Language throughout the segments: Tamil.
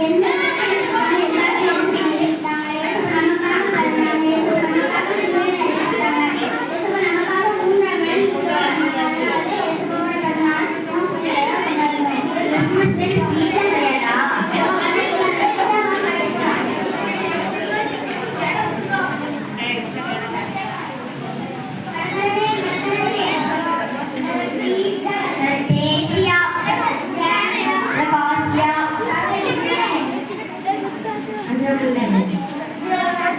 Yeah.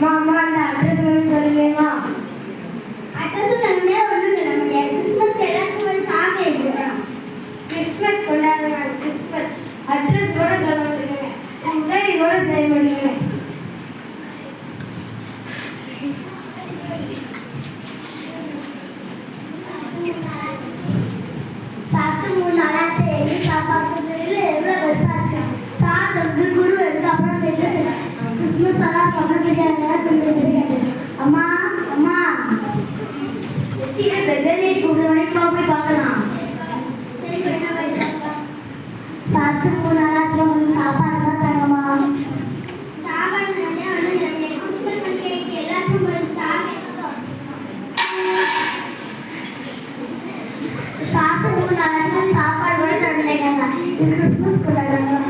மாமா அந்த அட்ரஸ் வந்து சொல்லுவேமா அட்ரஸ் நன்னே ஒண்ணும் இல்ல நம்ம கிறிஸ்மஸ் எல்லாத்துக்கும் ஒரு சாக்லேட் கொடுக்கலாம் கிறிஸ்மஸ் கொண்டாடுறாங்க கிறிஸ்மஸ் அட்ரஸ் கூட சொல்ல மாட்டேங்க. உதவி கூட செய்ய மாட்டேங்க சாப்பிட்டு மூணு நாளாச்சு எங்க சாப்பாடு எவ்வளவு பெருசா இருக்கு ஸ்டார்ட் வந்து குரு இருக்கு அப்புறம் கிறிஸ்மஸ் எல்லாம் அப்புறம் தெரியாது அம்மா அம்மா. வெள்ளி கூப்பிட மணிக்கு போய் பார்க்கலாம். மூணு நாளாச்சு உங்களுக்கு சாப்பாடு தான் தாங்கம்மா வந்து சாப்பிட்டு மூணு நாளைக்கு சாப்பாடு கூட தர மாட்டாங்க இது கிறிஸ்மஸ் கொண்டாடுறாங்க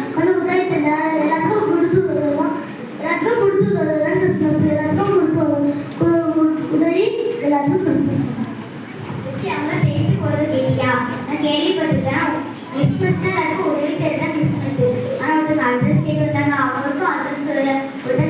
那个香港，我们做就是。